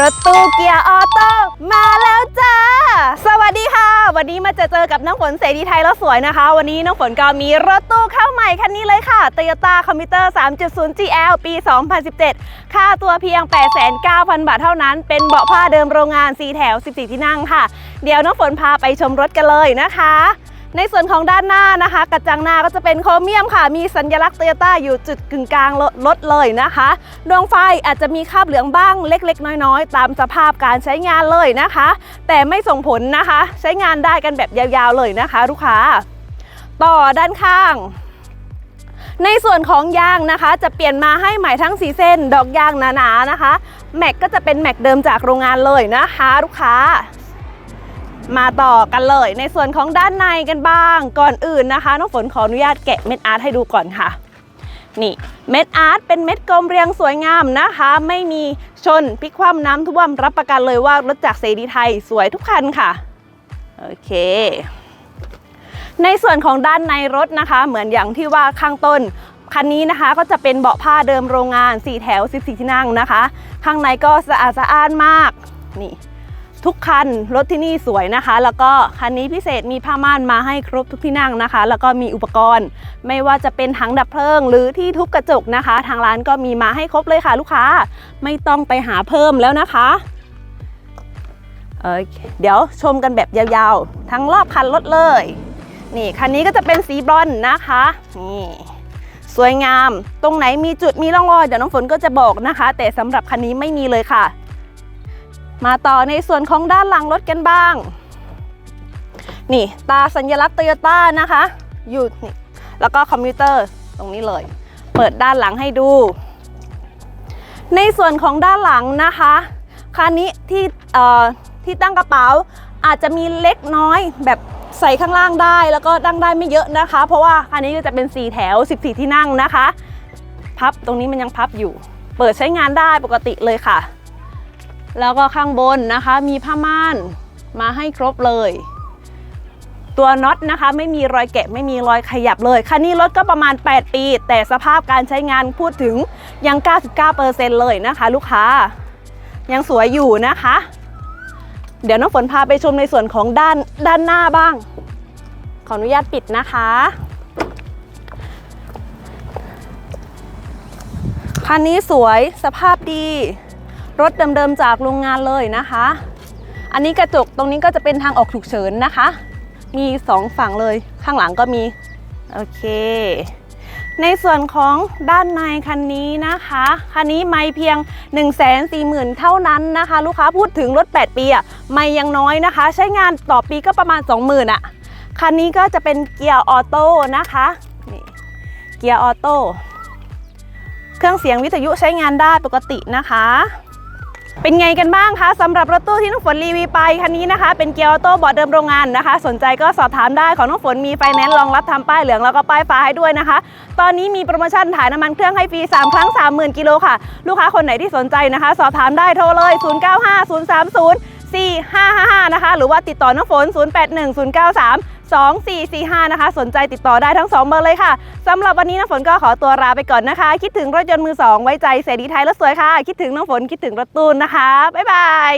รถตู้เกียร์ออโต้มาแล้วจ้า สวัสดีค่ะ วันนี้มาจอเจอกับน้องฝนเสรีไทยแล้วสวยนะคะ วันนี้น้องฝนก็มีรถตู้เข้าใหม่คันนี้เลยค่ะ Toyota Commuter 3.0 GL ปี 2017 ค่าตัวเพียง 89,000บาทเท่านั้น เป็นเบาะผ้าเดิมโรงงาน 4 แถว 14 ที่นั่งค่ะ เดี๋ยวน้องฝนพาไปชมรถกันเลยนะคะ ในส่วนของด้านหน้านะคะ กระจังหน้าก็จะเป็นโครเมียมค่ะ มีสัญลักษณ์โตโยต้าอยู่จุดกึ่งกลางรถเลยนะคะดวงไฟอาจจะมีคราบเหลืองบ้างเล็ก ๆ น้อยๆ ตามสภาพการใช้งานเลยนะคะ แต่ไม่ส่งผลนะคะ ใช้งานได้กันแบบยาวๆเลยนะคะลูกค้า ต่อด้านข้างในส่วนของยางนะคะ จะเปลี่ยนมาให้ใหม่ทั้ง4เส้น ดอกยางหนาๆนะคะ แม็กก็จะเป็นแม็กเดิมจากโรงงานเลยนะคะ ลูกค้า มาต่อกันเลย ในส่วนของด้านในกันบ้าง ก่อนอื่นนะคะน้องฝนขออนุญาตแกะเม็ดอาร์ตให้ดูก่อนค่ะ นี่เม็ดอาร์ตเป็นเม็ดกลมเรียงสวยงามนะคะ ไม่มีชนพลิกคว่ำน้ำท่วมรับประกันเลยว่ารถจากเซรีไทยสวยทุกคันค่ะ โอเคในส่วนของด้านในรถนะคะ เหมือนอย่างที่ว่าข้างต้น คันนี้นะคะก็จะเป็นเบาะผ้าเดิมโรงงาน 4 แถว 14 ที่นั่งนะคะ ข้างในก็สะอาดสะอ้านมากนี่ ทุกคันรถที่นี่สวยนะคะ แล้วก็คันนี้พิเศษมีผ้าม่านมาให้ครบทุกที่นั่งนะคะ แล้วก็มีอุปกรณ์ ไม่ว่าจะเป็นถังดับเพลิง หรือที่ทุบกระจกนะคะ ทางร้านก็มีมาให้ครบเลยค่ะ ลูกค้าไม่ต้องไปหาเพิ่มแล้วนะคะเเดี๋ยวชมกันแบบยาวๆ ทั้งรอบคันรถเลย นี่คันนี้ก็จะเป็นสีบรอนนะคะนี่สวยงาม ตรงไหนมีจุดมีร่องรอยเดี๋ยวน้องฝนก็จะบอกนะคะ แต่สำหรับคันนี้ไม่มีเลยค่ะ มาต่อในส่วนของด้านหลังรถกันบ้าง นี่ตาสัญลักษณ์โตโยต้านะคะอยู่นี่แล้วก็คอมพิวเตอร์ตรงนี้เลย เปิดด้านหลังให้ดู ในส่วนของด้านหลังนะคะคันนี้ที่ที่ตั้งกระเป๋าอาจจะมีเล็กน้อยแบบใส่ข้างล่างได้แล้วก็ตั้งได้ไม่เยอะนะคะ เพราะว่าคันนี้ก็จะเป็น 4 แถว 14 ที่นั่งนะคะ พับตรงนี้มันยังพับอยู่ เปิดใช้งานได้ปกติเลยค่ะ แล้วก็ข้างบนนะคะมีผ้าม่านมาให้ครบเลย ตัวน็อตนะคะไม่มีรอยแกะไม่มีรอยขยับเลย คันนี้รถก็ประมาณ 8 ปี แต่สภาพการใช้งานพูดถึงยัง 99%เลยนะคะ ลูกค้า ยังสวยอยู่นะคะ เดี๋ยวน้องฝนพาไปชมในส่วนของด้านด้านหน้าบ้าง ขออนุญาตปิดนะคะคันนี้สวยสภาพดี รถเดิมๆจากโรงงานเลยนะคะ อันนี้กระจกตรงนี้ก็จะเป็นทางออกฉุกเฉินนะคะ มีสองฝั่งเลยข้างหลังก็มีโอเคในส่วนของด้านในคันนี้นะคะ คันนี้ไม่เพียง 1 4 0 0 0 0 เท่านั้นนะคะ ลูกค้าพูดถึงรถ 8 ปีอะไม่ยังน้อยนะคะ ใช้งานต่อปีก็ประมาณ 20,000อะคันนี้ก็จะเป็นเกียร์ออโต้นะคะนี่เกียร์ออโต้เครื่องเสียงวิทยุใช้งานได้ปกตินะคะ เป็นไงกันบ้างคะสำหรับรถตู้ที่น้องฝนรีวิวไปคันนี้นะคะ เป็นเกียร์ออโต้บาะเดิมโรงงานนะคะ สนใจก็สอบถามได้ของน้องฝนมีไฟแนนซ์รองรับทำป้ายเหลืองแล้วก็ป้ายฟ้าให้ด้วยนะคะ ตอนนี้มีโปรโมชั่นถ่ายน้ำมันเครื่องให้ฟรี 3 ครั้ง 30,000 กิโลค่ะ ลูกค้าคนไหนที่สนใจนะคะ สอบถามได้โทรเลย 095030 4555 นะคะ หรือว่าติดต่อน้องฝน 081093 2445 นะคะ สนใจติดต่อได้ทั้ง 2 เบอร์เลยค่ะสำหรับวันนี้น้องฝนก็ขอตัวลาไปก่อนนะคะ คิดถึงรถยนต์มือ2ไว้ใจเสรีไทยรถสวยค่ะ คิดถึงน้องฝนคิดถึงรถตูนนะคะ บ๊ายบาย